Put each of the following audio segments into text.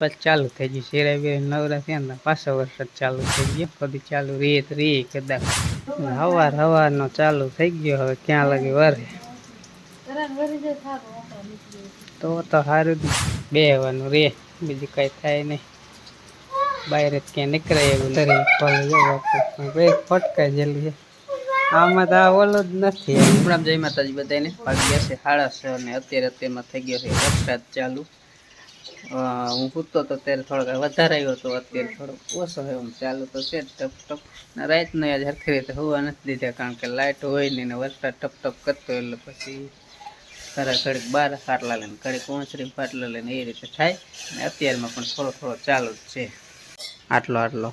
પછી ચાલુ થઈ ગયું શેરાઈ બે નવરા થયા ને પાછો વરસાદ ચાલુ થઈ ગયો કદી ચાલુ રીએ તો રીએ કદાચ હવાર હવારનો ચાલુ થઈ ગયો હવે ક્યાં લગી વરે તો તો સારું બેહવાનું રે બીજું કઈ થાય નહીં બહાર જ ક્યાં નીકળાય એવું તરી ફળ જવા બે ફટકાઈ જેલું છે આમાં તો આ ઓલું જ નથી હમણાં જય માતાજી બધાને ભાગ્યા છે સાડા છ અને અત્યારે તેમાં થઈ ગયો છે વરસાદ ચાલુ અ, હું પૂછતો તો ત્યારે થોડોક વધારે આવ્યો હતો અત્યારે થોડોક ઓછો હોય એમ ચાલુ તો છે ટપ ટપ. રાતનો આજ હરખી રીતે હોવા નથી દીધા, કારણ કે લાઇટ હોય નહીં ને વરસાદ ટપ ટપ કરતો એટલે પછી ખરા ઘડીક બાર ફાટલા લઈને, ઘડીક ઓંચરી ફાટલા લઈને એ રીતે થાય. ને અત્યારમાં પણ થોડો થોડો ચાલુ જ છે. આટલો આટલો.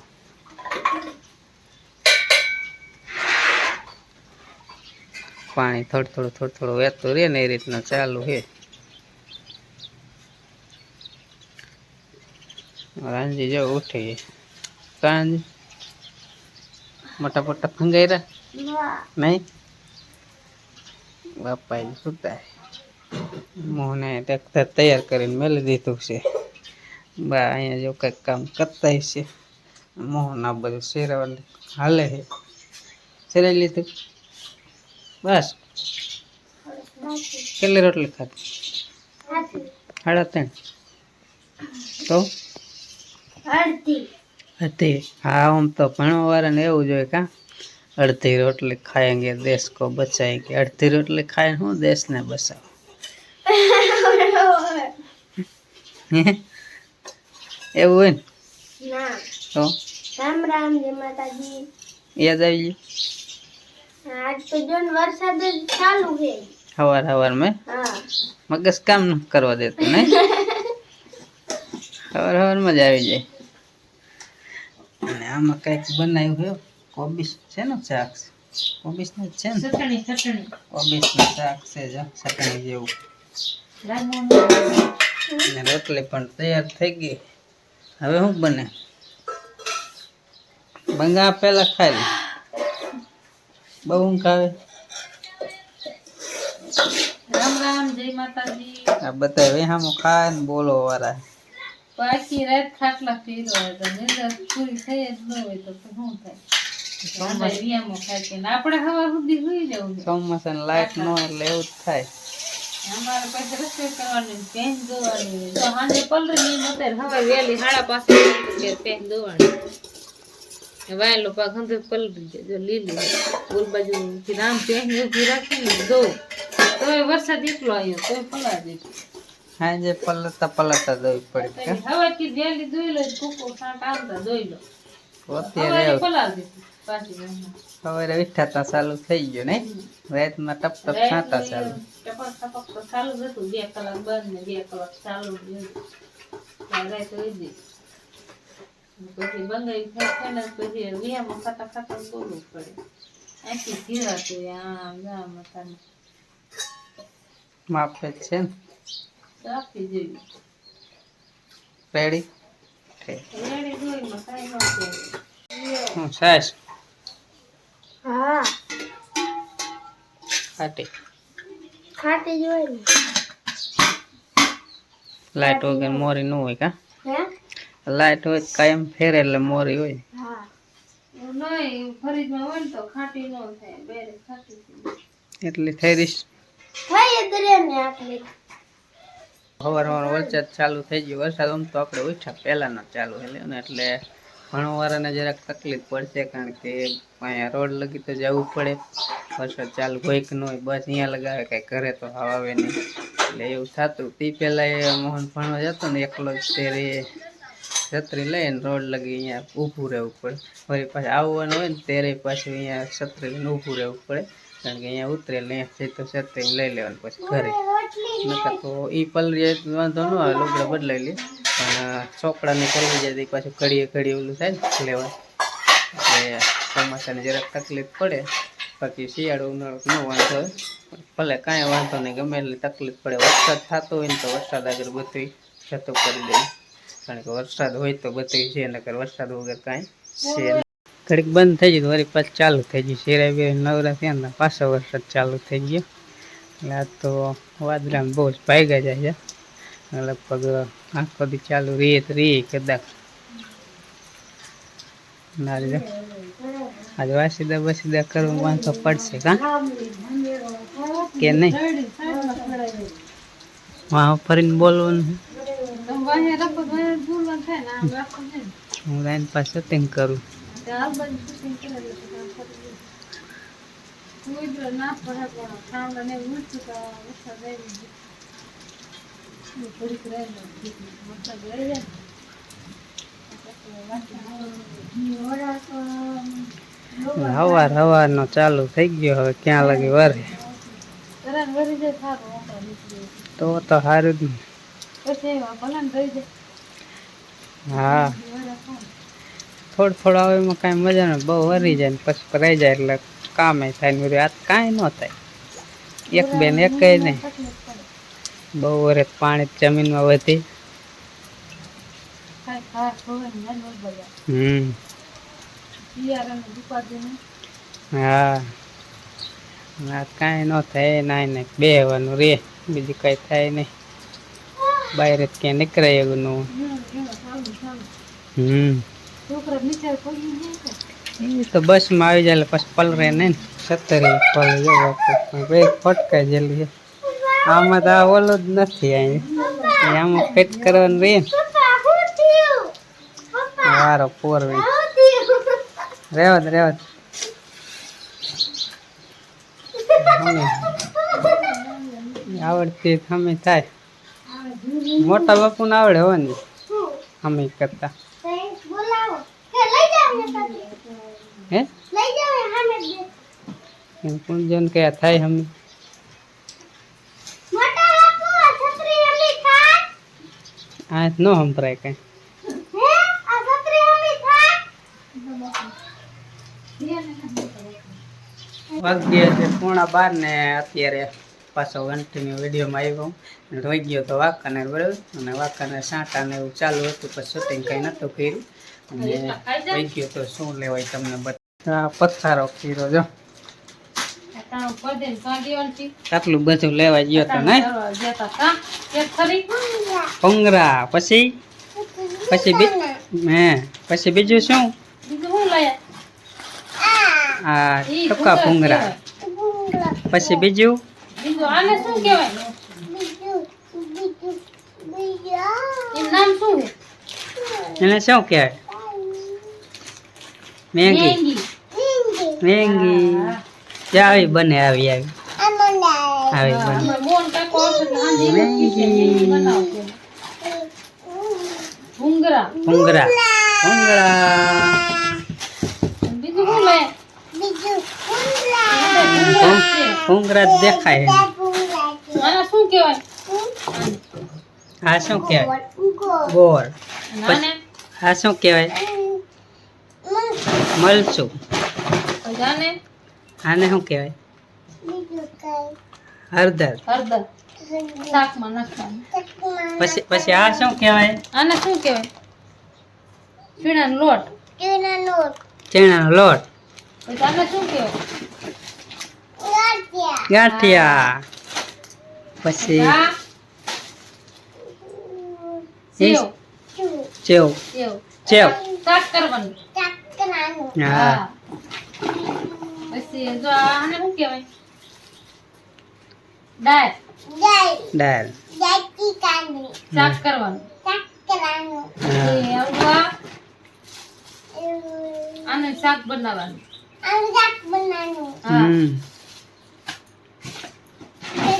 પાણી થોડું થોડું થોડું થોડું વહેતું રહે ને એ રીતના ચાલુ છે. રાંજી જો ઉઠી કાંજી મોટા મોટા ફંગાયરા નહીં બાપા એ સુતા મોહને ટ્રેક્ટર તૈયાર કરીને મેલી દીધું છે બા અહીંયા જો કંઈક કામ કરતા છે મોહન આ બધું શેરવાનું હાલે છે શેરાઈ લીધું બસ કેટલી રોટલી ખાધી સાડા ત્રણ તો અડધી. હા આમ તો ઘણો વારને એવું જોઈએ કા? અડધી રોટલી ખાએંગે દેશ કો બચાએંગે અડધી રોટલી ખાય હું દેશને બચાવ? એવું હોય ને? તો? યાદ આવી ગયું? આજ હવાર મેં મગજ કામ કરવા દેતું નહીં? હવાર હવારમાં મજા આવી જાય. અને આમાં કંઈક બનાવ્યું છે. કોબીસ છે ને શાક? કોબીસ ને છે ને? ચટણી ચટણી. કોબીસનું શાક છે જો ચટણી જેવું. અને રોટલી પણ તૈયાર થઈ ગઈ. હવે શું બને? બંગા પેલા ખાઈ લે. બહુ ઊંઘ આવે. રામ રામ જય માતાજી. આ બધા વેહામો ખાય ને બોલો વાળા પાછી રાત ખાટલા ફેરવા હતા નિંદર પૂરી થઈ જ ન હોય તો શું થાય? આપણે હવા સુધી સુઈ જવું ચોમાસા લાઈટ નો એટલે એવું જ થાય. અમારે પાસે રસોઈ કરવાની પેન ધોવાની. તો સાંજે પલરી ની અત્યારે હવે વહેલી સાડા પાસે પેન ધોવાની. વાયેલો પાક અંદર પલરી જાય. જો લીલી ઓલ બાજુ આમ પેન ઊભી રાખીને ધો તો વરસાદ એકલો આવ્યો કોઈ પલા દીધું સાંજે પલળતા પલતા દોઈ પડે કે હવાથી વહેલી ધોઈ લો કૂકો સાંટ આવતા દોઈ લો. અત્યારે એવું પાછી. સવારે વિઠાતા ચાલુ થઈ ગયો નહીં? રાતમાં ટપ ટપ છાંટા ચાલુ. ટપ ટપ તો ચાલુ જ હતું. બે કલાક બંધ ને બે કલાક ચાલુ. તો જ. પછી બંગાઈ થાય ને પછી વિયામાં ખાતા ખાતા બોલવું પડે. આખી ધીરાતું આમ આમ તાને માપે છે ને. આપી દેવી રેડી રેડી ધોઈમાં કાંઈ ન હું. સાસ હા ખાટી ખાટી જ હોય લાઈટ વગર મોરી ન હોય કા? લાઈટ હોય કાયમ ફેરે એટલે મોરી હોય. એટલે એવું નહીં ફરીજમાં હોય ને તો ખાટી ન થાય બેરે ખાટી થઈ એટલી થઈ રહીશ થઈ જ ને આટલી. સવાર સવાર વરસાદ ચાલુ થઈ ગયો. વરસાદ આમ તો આપણે ઓછા પહેલાંનો ચાલુ એટલે ને, એટલે ઘણું જરાક તકલીફ પડશે કારણ કે અહીંયા રોડ લગી તો જવું પડે. વરસાદ ચાલુ હોય કે ન હોય, બસ અહીંયા લગાવે, કાંઈ ઘરે તો હવા આવે નહીં. એટલે એવું થતું. તે પહેલાં એ મોહન ભણવા જતો ને, એકલો જ ત્યારે છત્રી લઈને રોડ લગી અહીંયા ઊભું રહેવું પડે. ફરી પાછું આવવાનું હોય ને, ત્યારે પાછું અહીંયા છત્રી લઈને ઊભું રહેવું પડે. કારણ કે અહીંયા ઉતરે ને અહીંયા તો છત્રી લઈ લેવાનું પછી ઘરે. નકર તો એ જાય તો વાંધો ન આવે લુગડા બદલાઈ લે. પણ ચોપડાને કરવી જાય તો પાછું ઘડીએ ઘડીએ ઓલું થાય ને લેવા એટલે ચોમાસાને જરાક તકલીફ પડે બાકી શિયાળો ઉનાળો ન વાંધો હોય ભલે કાંઈ વાંધો નહીં ગમે એટલી તકલીફ પડે. વરસાદ થતો હોય ને તો વરસાદ આગળ બધું જતો કરી દે. કારણ કે વરસાદ હોય તો બધું છે નકર વરસાદ વગર કાંઈ છે. ઘડીક બંધ થઈ ગયું વળી પાછું ચાલુ થઈ ગયું. શેરાઈ બે નવરા થયા ને પાછો વરસાદ ચાલુ થઈ ગયો. એટલે આ તો વાદળામાં બહુ જ ભાગ્યા જાય છે. લગભગ આખો દી ચાલુ રહીએ તો રહીએ કદાચ. ના આજ વાસીદા બસીદા કરવું વાંધો પડશે કા? કે નહીં? વાહ ફરીને બોલવાનું હું લાઈન પાસે તેમ કરું. તે આ બાજુ shooting કરે એટલે તો કામ કરી દે. ઉઈદરો ના પડે પણ ઠામડા ને ઊંચું વરસાદ આવી ગયો. એ વરસાદ રહી જાય હવાર હવાર નો ચાલુ થઈ ગયો હવે ક્યાં લાગે વરે તો તો સારું જ હા. થોડું થોડું આવે એમાં કાંઈ મજા નહીં બહુ વરી જાય ને પછી રહી જાય એટલે કામે થાય ને બધું. આ કાંઈ ન થાય. એક બેન એક નહીં. બહુ વરે પાણી જમીનમાં વધી. હમ. હા. કાંઈ ન થાય. નાય ને બેહવાનું રે. બીજું કાંઈ થાય નહીં. બહાર જ ક્યાંય નીકળાય એવું નું. હમ. એ તો બસમાં આવી જાય એટલે પછી પલરે નહીં ને. સત્તરી પલ જવા બે ફટકાઈ જેલી છે. આમાં તો આ ઓલું જ નથી અહીં આમાં ફિટ કરવાનું રે ને. પપ્પા હું થયું પપ્પા વારો પોરવી રેવત રેવત આવડતી અમે થાય. મોટા બાપુને આવડે હોય ને અમે કરતા ફ્રેન્ડ્સ બોલાવો કે લઈ જાવ ને સાથે હે? લઈ જાવ હામે દે એમ કુંજન કે થાય અમે મોટા બાપુ આ છત્રી અમી ખા આ ન સંભળાય કઈ. હે? આ છત્રી અમી ખા વાગ્યા છે પોણા બાર ને અત્યારે પાછો કન્ટિન્યુ વિડીયોમાં આવ્યો અને રોઈ ગયો તો વાંકાનેર બરાબર? અને વાંકાનેર સાંટા ને એવું ચાલુ હતું પછી શૂટિંગ કંઈ નહોતું કર્યું. અને રોઈ ગયો તો શું લેવાય તમને બધા પથ્થારો ખીરો જો ને? આટલું બધું લેવા ગયો તો નહીં તારો જતા કાં? એક ખરી? ભૂંગરા પછી પછી બી હે પછી બીજું શું બીજું શું લાયા? આ ટપકા ભૂંગરા પછી બીજું બીજું આને શું કહેવાય બીજું બીજું બીજું એનું નામ શું છે એને શું કહેવાય મેગી. મેંગી. મેંગી. હા. આવી બને આવી આવી. આવી બને. મેંગી. ભૂંગરા ભૂંગરા ભૂંગરા બીજું શું? ભૂં- ભૂંગરા દેખાય આને શું કહેવાય? આ શું કહેવાય? ગોળ. આ શું કહેવાય? પછી આને શું કહેવાય? હળદર. હળદર. શાકમાં નાખવાનું. પછી પછી આ શું કહેવાય? આને શું કહેવાય? પીણાનો લોટ. ચણાનો લોટ. પછી આને શું કહેવાય? ગાંઠિયા. પછી ઈ- ચેવ ચેવ શાક કરવાનું. હા હા પછી જો આને શું કહેવાય દાળ દાળ શાક કરવાનું હા પછી આવું આ આને શાક બનાવવાનું હા હમ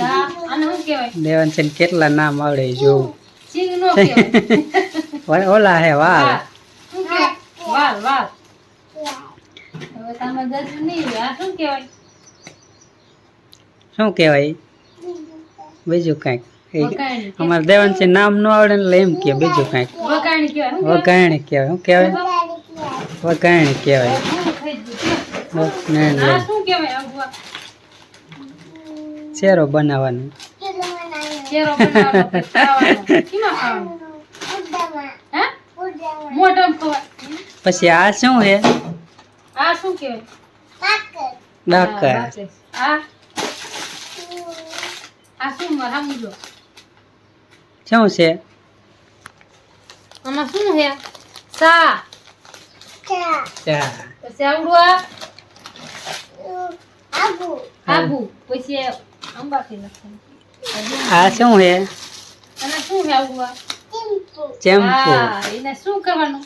આ- આને શું કહેવાય દેવાન છે કેટલા નામ આવડે એ જોવું સિંગ નો કહેવાય ઓલા હે વાલ હા. શું કહેવાય વાલ વાલ હવે તમે જજો નહીં આ શું કહેવાય? શું કહેવાય? બીજું કાંઈક. અમારે દેવાન છે નામ ન આવડે એટલે એમ કે બીજું કાંઈક. વઘાણી કહેવાય. શું કહેવાય? વઘાણી કહેવાય. બનાવવાનો. ચેરો બનાવવાનો. પછી આ શું છે આ શું કહેવાય? ડાકર આ આ શું છે? આમાં શું હે સા ચા. ચા. પછી આવડું આ? આબુ. આબુ. પછી અંબાથી લખવાનું આ શું હે અને શું હે આવડું આ? ચેમ્પુ. એને શું કરવાનું?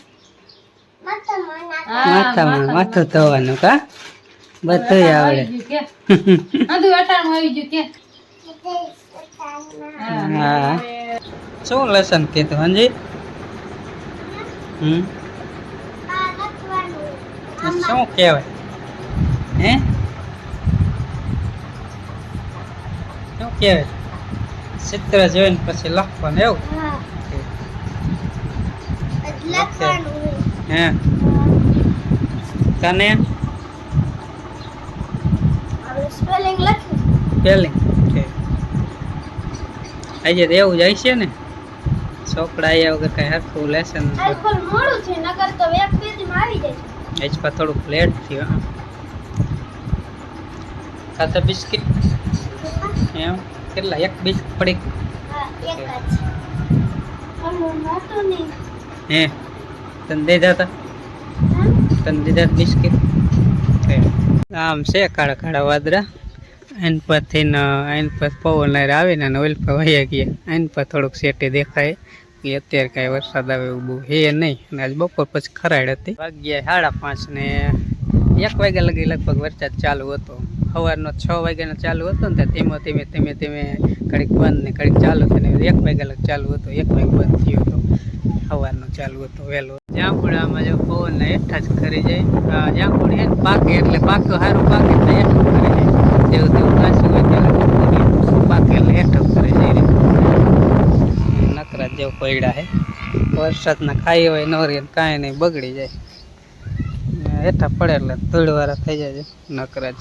માથામાં માથામાં. માથું ધોવાનું કા? બધું આવડે. હા. શું લેસન કીધું હાજી? હમ? શું કહેવાય? હે? શું કહેવાય? ચિત્ર જોઈને પછી લખવાનું એવું? લખવાનું. હે. તને હવે સ્પેલિંગ લખી. પેલી આજે એવું જાય છે ને? છોકરા આવ્યા વગર કઈ હરખું લેસન મોડું છે નકર તો એક પેજમાં આવી જાય. એજ પર થોડુંક લેટ થયું હા. ખાતા બિસ્કિટ. એમ? કેટલા? એક બિસ્કિટ પડી. હા? તને દીધા હતા? તને દીધા બિસ્કિટ. આમ છે કાળા કાળા વાદળા એન પરથી એન પર પવન લહેર આવીને અને ઓઇલ પર વહી ગયા. એન પર થોડુંક સેટી દેખાય. કે અત્યારે કાંઈ વરસાદ આવે એવું હે નહીં. અને આજ બપોર પછી ખરાડ હતી. વાગ્યા સાડા પાંચ ને એક વાગ્યા લગી લગભગ વરસાદ ચાલુ હતો. સવારનો છ વાગ્યાનો ચાલુ હતો ને ધીમે ધીમે ધીમે ધીમે ઘડીક બંધ ને ઘડીક ચાલુ થઈને એક વાગ્યા લગ ચાલુ હતો. એક વાગે બંધ થયો હતો. સવારનો ચાલુ હતો વહેલો. જાંબુડામાં જો પવન ને હેઠા જ ખરી જાય. જાંબુડ હે પાકે એટલે પાકો સારું પાકે એટલે હેઠું ખરી જાય. જેવું તેવું કાચું હોય ત્યારે પાકે એટલે હેઠું ખરી જાય. નકરા જેવું પૈડા હે. વરસાદના ખાઈ હોય નોરી કાંઈ નહીં, બગડી જાય. હેઠા પડે એટલે ધૂળવાળા થઈ જાય નકરા જ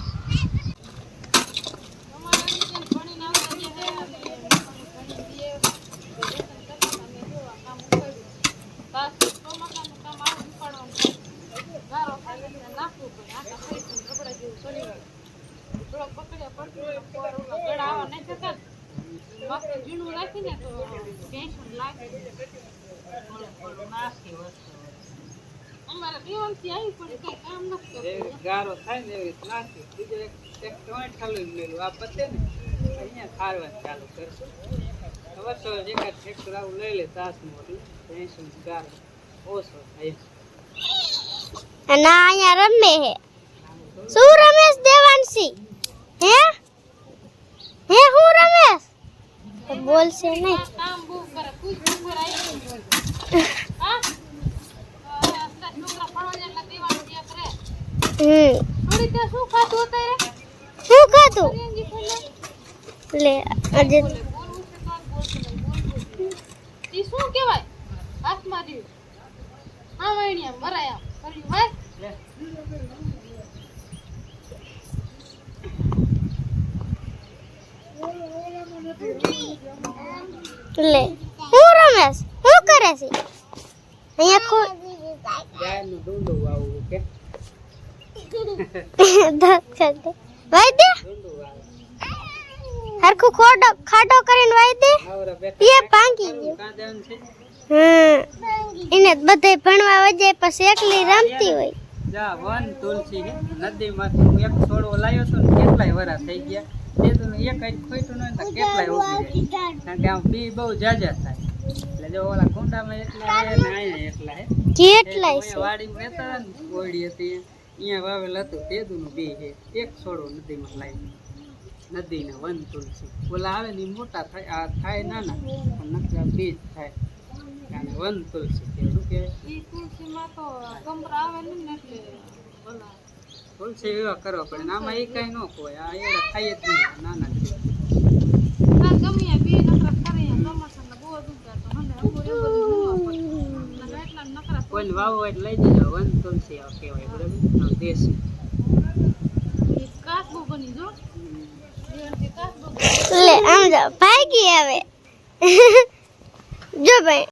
ગારો થાય ને એવી નાખી બીજો એક મેલું આ પતે ને અહીંયા ખારવાનું ચાલુ કરશું ખબર છો. એકાદ ટ્રેક્ટર આવું લઈ લે તાસ મોટી ટેન્શન ગારો ઓછો થાય અને અહીંયા રમે હે શું રમેશ દેવાંશી? હે હું રમેશ તો બોલશે નહીં. શું ખાધું? લે આજે શું કહેવાય હાથમાં રહ્યું હા મરાય. કર્યું હોય લે. હું રમેશ? શું કરે છે? અહીંયા ખો ગાયનું ડુંડું કે વાઈ દે હરખું ખોડો ખાડો કરીને વાઈ દે એ ભાંગી ગયું. હમ. એને બધે ભણવા વજે પછી એકલી રમતી હોય. જા વન તુલસી હે. નદીમાંથી હું એક છોડવો લાવ્યો હતો ને કેટલાય વરા થઈ ગયા. તે તો એક જ ખોઈટું ન તો કેટલાય ઉગી જાય કારણ કે આમ બી બહુ જાજા થાય. એટલે જો ઓલા કુંડામાં એકલા હે ને અહીંયા એટલા હે. કેટલાય છે? વાડીમાં રહેતા હતા ને ઓડી હતી. અહીંયા વાવેલ હતું તે તેદુનું બી હે. એક છોડવો નદીમાં લાવી નદીના વન તુલસી. ઓલા આવે ને મોટા થાય આ થાય નાના પણ નકરા બીજ થાય. અને વન તુલસી કેવું કે? ઈ તુલસીમાં તો કમર આવે ને એટલે ઓલા તુલસી વિવાહ કરવો પડે આમાં એ કઈ ન કોઈ આ એડા ખાઈ જ નહીં નાના છે. ના ગમે બે નકરા કરે ચોમાસા ને બહુ દુખતા તો હમે અંગુર પડે એટલા નકરા કોઈને વાવો એટલે લઈ જજો. વન તુલસી આ કહેવાય બરાબર? દેશી. ઈ કાચબો બની જો લે આમ જો ભાગી આવે. જો ભાઈ